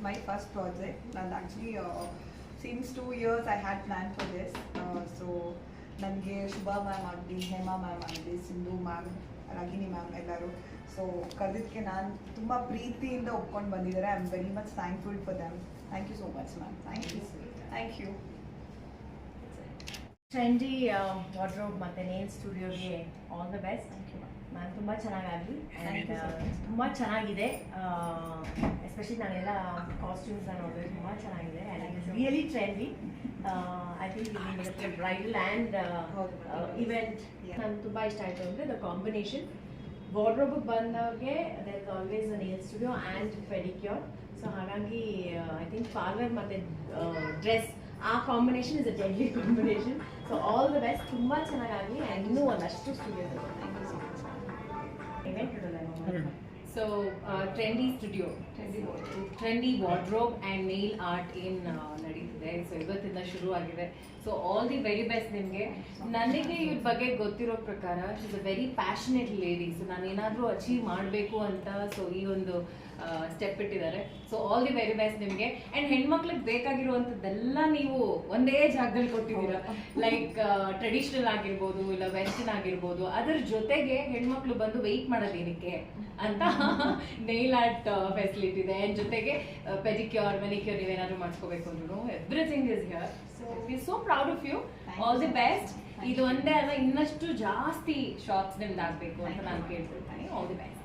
my first project. Uh, since two years, I had planned for this. Uh, so, ನನಗೆ Shubha ma'am ಆಗಲಿ Hema ma'am ಆಗಲಿ Sindhu ma'am Ragini ma'am ಎಲ್ಲರೂ so ಕರೆದಿದ್ದಕ್ಕೆ ನಾನು ತುಂಬ ಪ್ರೀತಿಯಿಂದ ಒಪ್ಕೊಂಡು ಬಂದಿದ್ದಾರೆ I am very much thankful for them thank you so much ma'am thank you thank you trendy wardrobe ಮತ್ತೆ ನೇಲ್ ಸ್ಟುಡಿಯೋಗೆ ಆಲ್ ದ ಬೆಸ್ಟ್ ನಾನು ತುಂಬ ಚೆನ್ನಾಗಾಗಲಿ. ಆ್ಯಂಡ್. ತುಂಬ ಚೆನ್ನಾಗಿದೆ. ಎಸ್ಪೆಷಲಿ ನಾನೆಲ್ಲ ಕಾಸ್ಟ್ಯೂಮ್ಸ್ ನೋಡಿದ್ರೆ ತುಂಬ ಚೆನ್ನಾಗಿದೆ. And really trendy I think bridal and. Event Yeah. ನಂಗೆ ತುಂಬ ಇಷ್ಟ ಆಯಿತು. ಅಂದರೆ ದ ಕಾಂಬಿನೇಷನ್ ವಾರ್ಡ್ರೋಬ್ ಬಂದವ್ರಿಗೆ there is always nail studio and pedicure so ಹಾಗಾಗಿ ಐ ಥಿಂಕ್ ಪಾರ್ಲರ್ ಮತ್ತು ಡ್ರೆಸ್ ಆ combination is a deadly combination so all the best ತುಂಬ ಚೆನ್ನಾಗಾಗಲಿ ಆ್ಯಂಡ್ ಇನ್ನೂ ಒಂದಷ್ಟು studios thank you so much event ಇಡಲ್ಲ so trendy studio Trendy wardrobe. Trendy wardrobe and nail art ಏನ್ ನಡೀತಿದೆ so ಇವತ್ತಿಂದ ಶುರು ಆಗಿದೆ so all the very best ನಿಮಗೆ. ನನಗೆ ಇವ್ರ ಬಗ್ಗೆ ಗೊತ್ತಿರೋ ಪ್ರಕಾರ is a very passionate lady so ನಾನು ಏನಾದರೂ ಅಚೀವ್ ಮಾಡಬೇಕು ಅಂತ ಸೊ ಈ ಒಂದು ಸ್ಟೆಪ್ ಇಟ್ಟಿದ್ದಾರೆ. So all the very best ನಿಮಗೆ. ಆ್ಯಂಡ್ ಹೆಣ್ಮಕ್ಳಿಗೆ ಬೇಕಾಗಿರುವಂಥದ್ದೆಲ್ಲ ನೀವು ಒಂದೇ ಜಾಗದಲ್ಲಿ ಕೊಟ್ಟಿದ್ದೀರಾ. ಲೈಕ್ ಟ್ರೆಡಿಷನಲ್ ಆಗಿರ್ಬೋದು, ಇಲ್ಲ ವೆಸ್ಟರ್ನ್ ಆಗಿರ್ಬೋದು. ಅದರ ಜೊತೆಗೆ ಹೆಣ್ಮಕ್ಳು ಬಂದು ವೆಯ್ಟ್ ಮಾಡೋದೇನಕ್ಕೆ ಅಂತ ನೈಲ್ ಆರ್ಟ್ ಫೆಸಿಲಿಟಿ ಇದೆ. ಜೊತೆಗೆ ಪೆಡಿಕ್ಯೂರ್ ಮೆನಿಕ್ಯೂರ್ ನೀವೇನಾದ್ರು ಮಾಡ್ಕೋಬೇಕು ಅಂದ್ರೂ everything is here so we so proud of you all the best ಇದು. ಒಂದೇ ಅಲ್ಲ ಇನ್ನಷ್ಟು ಜಾಸ್ತಿ ಶಾಪ್ಸ್ ನಿಮ್ದಾಗಬೇಕು ಅಂತ ನಾನು. ಕೇಳ್ತಿರ್ತೀನಿ all the best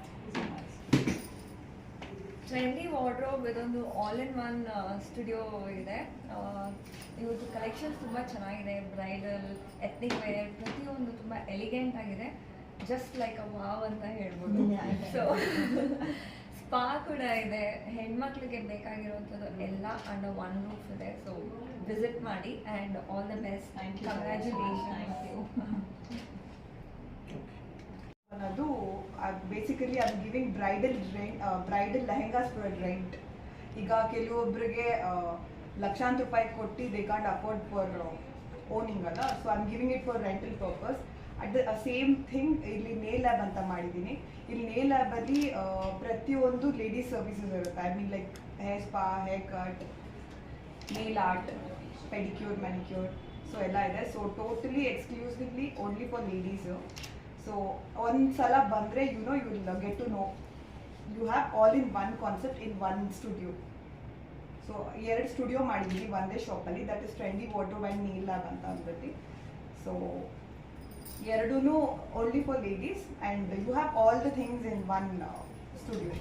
trendy wardrobe ಇದೊಂದು ಆಲ್ ಇನ್ ಒನ್ ಸ್ಟುಡಿಯೋ ಇದೆ. ಇವತ್ತು ಕಲೆಕ್ಷನ್ಸ್ ತುಂಬ ಚೆನ್ನಾಗಿದೆ. ಬ್ರೈಡಲ್ ಎತ್ನಿಕ್ ವೇರ್ ಪ್ರತಿಯೊಂದು ತುಂಬ ಎಲಿಗೆಂಟ್ ಆಗಿದೆ. ಜಸ್ಟ್ ಲೈಕ್ ಅ ವಾವ್ ಅಂತ ಹೇಳ್ಬೋದು. ಸೊ ಕೂಡ ಇದೆ. ಹೆಣ್ಮಕ್ಳಿಗೆ ಬೇಕಾಗಿರುವಂಥದ್ದು ಎಲ್ಲ ಅಂಡರ್ ಒನ್ ರೂಫ್ ಇದೆ. ಸೊ ವಿಸಿಟ್ ಮಾಡಿ and all the best. Congratulation. ಅದು ಬೇಸಿಕಲಿ ಅದು giving bridal rent bridal lehengas for rent ಈಗ ಕೆಲವೊಬ್ಬರಿಗೆ ಲಕ್ಷಾಂತರ ರೂಪಾಯಿ ಕೊಟ್ಟು they can't afford for owning ಅಲ್ಲ. So am giving it for rental purpose at same thing ಇಲ್ಲಿ ನೇ ಲ್ಯಾಬ್ ಅಂತ ಮಾಡಿದ್ದೀನಿ. ಇಲ್ಲಿ ನೇ ಲ್ಯಾಬಲ್ಲಿ ಪ್ರತಿಯೊಂದು ಲೇಡೀಸ್ ಸರ್ವಿಸಸ್ ಇರುತ್ತೆ. I mean like hair spa hair cut nail art pedicure manicure so ಎಲ್ಲ ಇದೆ. So totally exclusively only for ladies so ಒಂದು ಸಲ ಬಂದರೆ you know you will get to know you have all in one concept in one studio so ಎರಡು studio ಮಾಡಿದ್ದೀನಿ, ಒಂದೇ ಶಾಪಲ್ಲಿ that is trendy water and nail lab ಅಂತ ಅಂದ್ಬಿಟ್ಟು. So ಎರಡೂ only for ladies and you have all the things in one studio